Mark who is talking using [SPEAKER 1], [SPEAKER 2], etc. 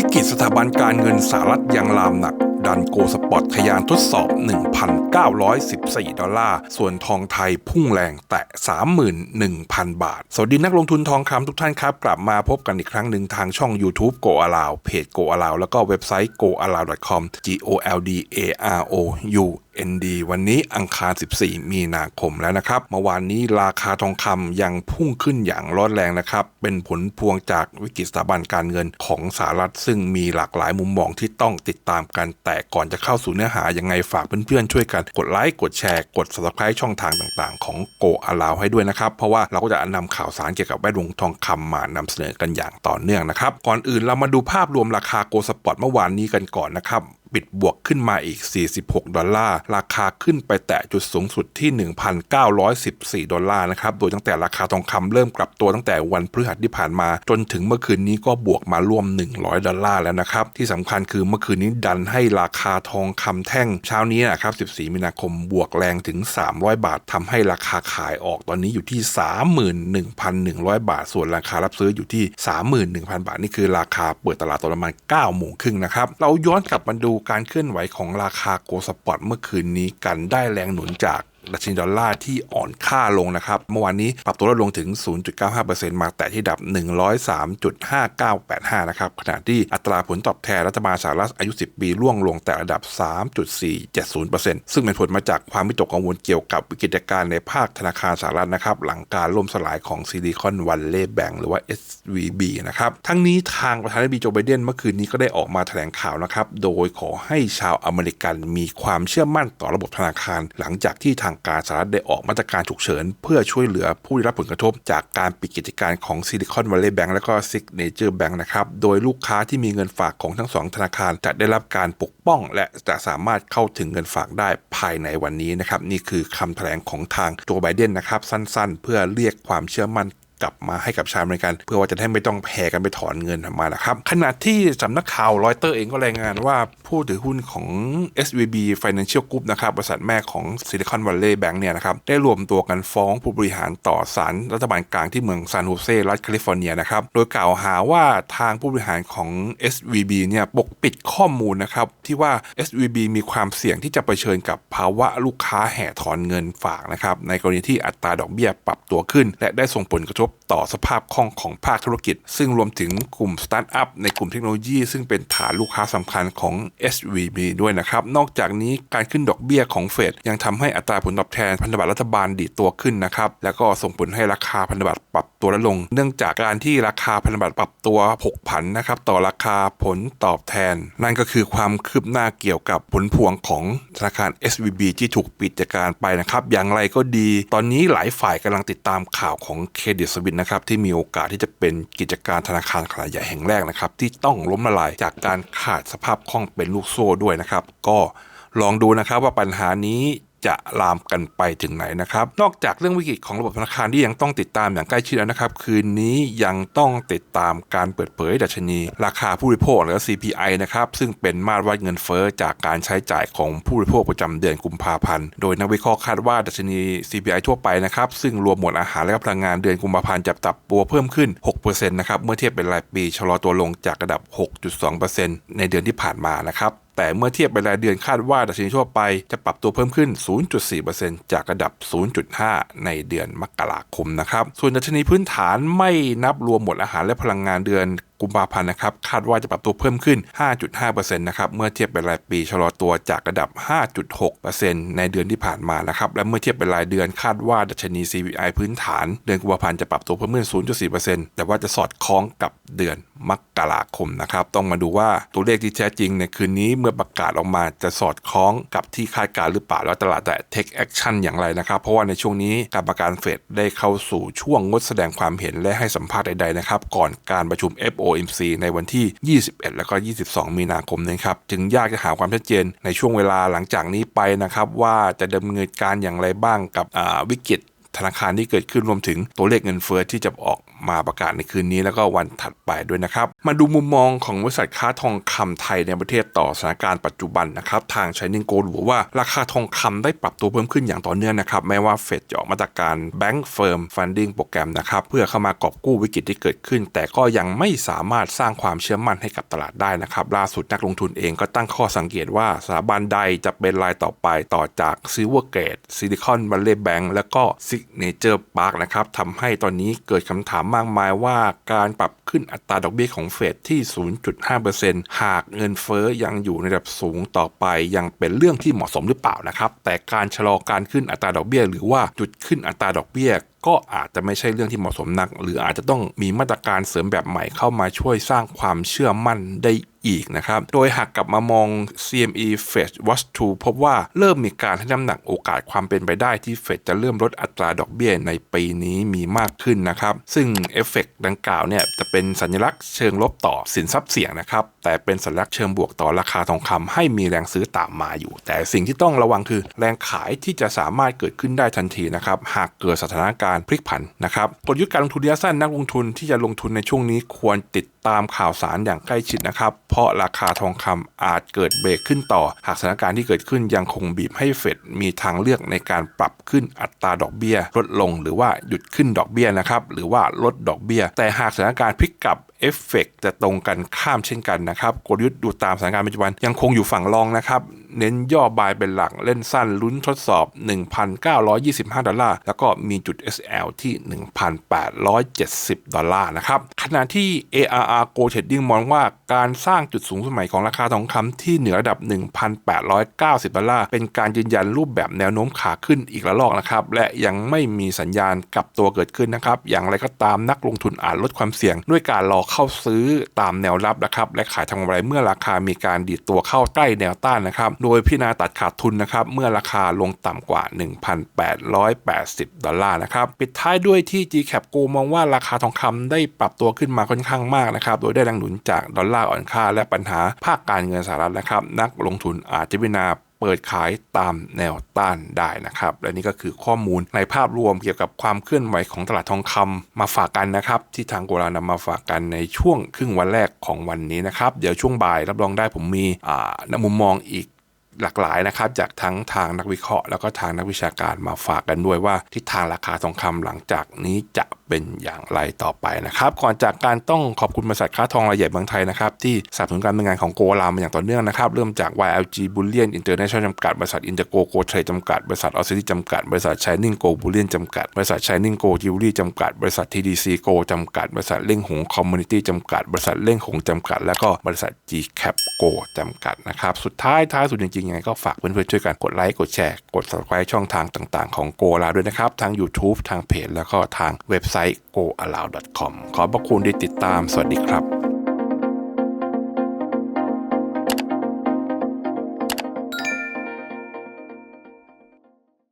[SPEAKER 1] วิกฤตสถาบันการเงินสหรัฐยังลามหนัก ดันโกสปอร์ตทยานทดสอบ 1,914 ดอลลาร์ ส่วนทองไทยพุ่งแรงแตะ 31,000 บาท สวัสดีนักลงทุนทองคำทุกท่านครับ กลับมาพบกันอีกครั้งหนึ่งทางช่อง YouTube Go Allow เพจ Go Allow แล้วก็เว็บไซต์ goallow.com g o l d a r o u ND วันนี้อังคาร 14 มีนาคมแล้วนะครับ เมื่อวานนี้ราคาทองคำยังพุ่งขึ้นอย่างร้อนแรงนะครับ เป็นผลพวงจากวิกฤตสถาบันการเงินของสหรัฐ ซึ่งมีหลากหลายมุมมองที่ต้องติดตามกัน แต่ก่อนจะเข้าสู่เนื้อหายังไงฝากเพื่อนๆ ช่วยกันกดไลค์กดแชร์กด subscribe ช่องทางต่างๆ ของ Go Allow ให้ด้วยนะครับ เพราะว่าเราก็จะนำข่าวสารเกี่ยวกับแวดวงทองคำมานำเสนอกันอย่างต่อเนื่องนะครับ ก่อนอื่นเรามาดูภาพรวมราคาโกลสปอร์ตเมื่อวานนี้กันก่อนนะครับปิดบวกขึ้นมาอีก 46 ดอลลาร์ ราคาขึ้นไปแตะจุดสูงสุดที่ 1,914 ดอลลาร์นะครับ โดยตั้งแต่ราคาทองคำเริ่มกลับตัวตั้งแต่วันพฤหัสที่ผ่านมา จนถึงเมื่อคืนนี้ก็บวกมาร่วม 100 ดอลลาร์แล้วนะครับ ที่สำคัญคือเมื่อคืนนี้ดันให้ราคาทองคำแท่งเช้านี้นะครับ 14 มีนาคมบวกแรงถึง 300 บาททำให้ราคาขายออกตอนนี้อยู่ที่ 31,100 บาท ส่วนราคารับซื้ออยู่ที่ 31,000 บาท นี่คือราคาเปิดตลาดตอนประมาณ9โมงครึ่งนะครับ เราย้อนกลับมาดูการเคลื่อนไหวของราคาโกลสปอร์ตเมื่อคืนนี้กันได้แรงหนุนจาก ดัชนีดอลลาร์ที่อ่อนค่าลงนะครับ เมื่อวานนี้ปรับตัวลดลงถึง 0.95%มาแต่ที่ดับ 103.5985 นะครับ ขณะที่อัตราผลตอบแทนรัฐบาลสหรัฐอายุ 10 ปีร่วงลงแต่ระดับ 3.470%ซึ่งเป็นผลมาจากความวิตกกังวลเกี่ยวกับวิกฤตการณ์ในภาคธนาคารสหรัฐนะครับ หลังการล่มสลายของซิลิคอนวัลเลย์แบงหรือว่า SVB นะครับ ทั้งนี้ทางประธานาธิบดีโจไบเดนเมื่อคืนนี้ก็ได้ออกมาแถลงข่าวนะครับ โดยขอให้ชาวอเมริกันมีความเชื่อมั่นต่อระบบธนาคาร หลังจากที่ทางการสหรัฐได้ออกมาตรการฉุกเฉิน เพื่อช่วยเหลือผู้ได้รับผลกระทบ จากการปิดกิจการของซิลิคอนวัลเลย์แบงก์และก็ซิกเนเจอร์แบงก์นะครับ โดยลูกค้าที่มีเงินฝากของทั้งสองธนาคาร จะได้รับการปกป้อง และจะสามารถเข้าถึงเงินฝากได้ภายในวันนี้นะครับนี่คือคำแถลงของทางโจไบเดนนะครับสั้นๆ เพื่อเรียกความเชื่อมั่น กลับมาให้กับชาวอเมริกัน เพื่อว่าจะได้ไม่ต้องแพ้กันไปถอนเงินออกมานะครับ ขณะที่สำนักข่าวรอยเตอร์เองก็รายงานว่าผู้ถือหุ้นของ SVB Financial Group นะครับบริษัทแม่ของ Silicon Valley Bank เนี่ยนะครับได้รวมตัวกันฟ้องผู้บริหารต่อศาลรัฐบาลกลางที่เมืองซานโฮเซรัฐแคลิฟอร์เนียนะครับโดยกล่าวหาว่าทางผู้บริหารของ SVB เนี่ยปกปิดข้อมูลนะครับที่ว่า SVB มีความเสี่ยงที่จะเผชิญกับภาวะลูกค้าแห่ถอนเงินฝากนะครับในกรณีที่อัตราดอกเบี้ยปรับตัวขึ้น และได้ส่งผลกระทบ Job ต่อสภาพคล่องของภาคธุรกิจ ซึ่งรวมถึงกลุ่มสตาร์ทอัพในกลุ่มเทคโนโลยี ซึ่งเป็นฐานลูกค้าสำคัญของ SVB ด้วยนะครับ นอกจากนี้การขึ้นดอกเบี้ยของเฟดยังทำให้อัตราผลตอบแทนพันธบัตรรัฐบาลดีตัวขึ้นนะครับ แล้วก็ส่งผลให้ราคาพันธบัตรปรับตัวลดลง เนื่องจากการที่ราคาพันธบัตรปรับตัวผกผันนะครับต่อราคาผลตอบแทน นั่นก็คือความคืบหน้าเกี่ยวกับผลพวงของธนาคาร SVB ที่ถูกปิดกิจการไปนะครับ อย่างไรก็ดี ตอนนี้หลายฝ่ายกำลังติดตามข่าวของเครดิตสวิตนะครับที่มีโอกาสที่จะเป็นกิจการธนาคารขนาดใหญ่แห่งแรกนะครับที่ต้องล้มละลายจากการขาดสภาพคล่องเป็นลูกโซ่ด้วยนะครับ ก็ลองดูนะครับว่าปัญหานี้ จะลามกันไปถึงไหนนะครับ นอกจากเรื่องวิกฤตของระบบธนาคารที่ยังต้องติดตามอย่างใกล้ชิดแล้วนะครับ คืนนี้ยังต้องติดตามการเปิดเผยดัชนี ราคาผู้บริโภคหรือ CPI นะครับซึ่งเป็นมาตรวัดเงินเฟ้อจากการใช้จ่ายของผู้บริโภคประจำเดือนกุมภาพันธ์โดยนักวิเคราะห์คาดว่าดัชนี CPI ทั่วไปนะครับซึ่งรวมหมวดอาหารและพลังงานเดือนกุมภาพันธ์จะปรับตัวเพิ่มขึ้น 6%นะครับเมื่อเทียบเป็นรายปีชะลอตัวลงจากระดับ 6.2%ในเดือนที่ผ่านมานะครับ แต่เมื่อเทียบเป็นรายเดือนคาดว่าดัชนีทั่วไปจะปรับตัวเพิ่มขึ้น 0.4%จากระดับ 0.5 ในเดือนมกราคมนะครับ ส่วนดัชนีพื้นฐานไม่นับรวมหมดอาหารและพลังงานเดือนกุมภาพันธ์นะครับคาดว่าจะปรับตัวเพิ่มขึ้น 5.5%นะครับเมื่อเทียบเป็นรายปีชะลอตัวจากระดับ 5.6%ในเดือนที่ผ่านมานะครับและเมื่อเทียบเป็นรายเดือนคาดว่าดัชนี CPI พื้นฐาน เดือนกุมภาพันธ์จะปรับตัวเพิ่มขึ้น 0.4%แต่ว่าจะสอดคล้องกับเดือนมกราคมนะครับต้องมาดูว่าตัวเลขที่แท้จริงในคืนนี้เมื่อประกาศออกมาจะสอดคล้องกับที่คาดการณ์หรือเปล่าแล้วตลาดแต่ take action อย่างไรนะครับ เพราะว่าในช่วงนี้การประกันเฟดได้เข้าสู่ช่วงงดแสดงความเห็นและให้สัมภาษณ์ใดๆนะครับก่อนการประชุม FO FOMC ในวันที่ 21 แล้วก็ 22 มีนาคมนี้ครับจึงยากจะหาความชัดเจนในช่วงเวลาหลังจากนี้ไปนะครับว่าจะดำเนินการอย่างไรบ้างกับวิกฤตธนาคารที่เกิดขึ้นรวมถึงตัวเลขเงินเฟ้อที่จะออก มาประกาศในคืนนี้แล้วก็วันถัดไปด้วยนะครับ มาดูมุมมองของบริษัทค้าทองคำไทยในประเทศต่อสถานการณ์ปัจจุบันนะครับ ทางช i นิงโกหรือว่าราคาทองคำได้ปรับตัวเพิ่มขึ้นอย่างต่อเนื่องนะครับ แม้ว่าเฟดจะออกมาตรการ Bank Firm Funding โปรแกรมนะครับ เพื่อเข้ามากอบกู้วิกฤตที่เกิดขึ้น แต่ก็ยังไม่สามารถสร้างความเชื่อมั่นให้กับตลาดได้นะครับ ล่าสุดนักลงทุนเองก็ตั้งข้อสังเกตว่าสถาบันใดจะเป็นรายต่อไปต่อจาก Silvergate Silicon Valley Bank แล้วก็ Signature Park นะครับทำให้ตอนนี้เกิดคำถามมากมายว่าการปรับขึ้นอัตราดอกเบี้ยของเฟดที่ 0.5%หากเงินเฟ้อยังอยู่ในระดับสูงต่อไปยังเป็นเรื่องที่เหมาะสมหรือเปล่านะครับ แต่การชะลอการขึ้นอัตราดอกเบี้ย หรือว่าจุดขึ้นอัตราดอกเบี้ยก็อาจจะไม่ใช่เรื่องที่เหมาะสมนัก หรืออาจจะต้องมีมาตรการเสริมแบบใหม่เข้ามาช่วยสร้างความเชื่อมั่นได้ อีกนะครับ โดยหากกลับมามอง CME Fed Watch 2 พบว่าเริ่มมีการให้น้ำหนักโอกาสความเป็นไปได้ที่เฟดจะเริ่มลดอัตราดอกเบี้ยในปีนี้มีมากขึ้นนะครับ ซึ่งเอฟเฟกดังกล่าวเนี่ยจะเป็นสัญลักษณ์เชิงลบต่อสินทรัพย์เสี่ยงนะครับ แต่เป็นสัญลักษณ์เชิงบวกต่อราคาทองคำให้มีแรงซื้อตามมาอยู่ แต่สิ่งที่ต้องระวังคือแรงขายที่จะสามารถเกิดขึ้นได้ทันทีนะครับหากเกิดสถานการณ์พลิกผันนะครับกลยุทธ์การลงทุนระยะสั้นนักลงทุนที่จะลงทุนในช่วงนี้ควรติด ตามข่าวสารอย่างใกล้ชิดนะครับ เพราะราคาทองคำอาจเกิดเบรกขึ้นต่อ หากสถานการณ์ที่เกิดขึ้นยังคงบีบให้เฟดมีทางเลือกในการปรับขึ้นอัตราดอกเบี้ย ลดลงหรือว่าหยุดขึ้นดอกเบี้ยนะครับหรือว่าลดดอกเบี้ย แต่หากสถานการณ์พลิกกลับเอฟเฟกจะตรงกันข้ามเช่นกันนะครับกลยุทธ์ดูตามสถานการณ์ปัจจุบันยังคงอยู่ฝั่งรองนะครับ เน้นย่อบายเป็นหลักเล่นสั้นลุ้นทดสอบ 1,925 ดอลลาร์ แล้วก็มีจุด SL ที่ 1,870 ดอลลาร์นะครับขณะที่ ARR Go Trading มองว่าการสร้างจุดสูงสุดใหม่ของราคาทองคำที่เหนือระดับ 1,890 ดอลลาร์เป็นการยืนยันรูปแบบแนวโน้มขาขึ้นอีกระลอกนะครับ และยังไม่มีสัญญาณกลับตัวเกิดขึ้นนะครับ อย่างไรก็ตามนักลงทุนอาจลดความเสี่ยง ด้วยการรอเข้าซื้อตามแนวรับนะครับและขายทำกำไรเมื่อราคามีการดีดตัวเข้าใกล้แนวต้านนะครับ โดยพิจารณาตัดขาดทุนนะครับเมื่อราคาลงต่ำกว่า 1,880 ดอลลาร์นะครับปิดท้ายด้วยที่ GCAP Go มองว่าราคาทองคำได้ปรับตัวขึ้นมาค่อนข้างมากนะครับโดยได้แรงหนุนจากดอลลาร์อ่อนค่า และปัญหาภาคการเงินสหรัฐนะครับ นักลงทุนอาจจะพิจารณาเปิดขายตามแนวต้านได้นะครับ และนี่ก็คือข้อมูลในภาพรวมเกี่ยวกับความเคลื่อนไหวของตลาดทองคำมาฝากกันนะครับ ที่ทางโกลานำมาฝากกันในช่วงครึ่งวันแรกของวันนี้นะครับ เดี๋ยวช่วงบ่ายรับรองได้ผมมีมุมมองอีกหลากหลายนะครับจากทั้งทางนักวิเคราะห์แล้วก็ทางนักวิชาการมาฝากกันด้วยว่าทิศทางราคาทองคำหลังจากนี้จะเป็นอย่างไรต่อไปนะครับ ก่อนจากการต้องขอบคุณบริษัทค้าทองรายใหญ่บางไทยนะครับ ที่สนับสนุนการดำเนินงานของโกลามาอย่างต่อเนื่องนะครับ เริ่มจาก YLG Bullion International จำกัด บริษัท Intergo Go Trade จำกัด บริษัท o s c i t y จำกัด บริษัท Shining Go Bullion จำกัด บริษัท Shining Go Jewelry จำกัด บริษัท TDC Go จำกัด บริษัทเล่งหง Community จำกัด บริษัทเล่งหงจำกัด แล้วก็บริษัท GCap Go จำกัดนะครับ สุดท้ายท้ายสุดจริงๆยังไงก็ฝากเพื่อนๆช่วยกันกดไลค์กดแชร์กด subscribe ช่องทางต่าง ๆ ของโกลาด้วยนะครับทาง YouTube ทางเพจแล้วก็ทางเว็บไซต์ goallow.com ขอบพระคุณที่ติดตาม สวัสดีครับ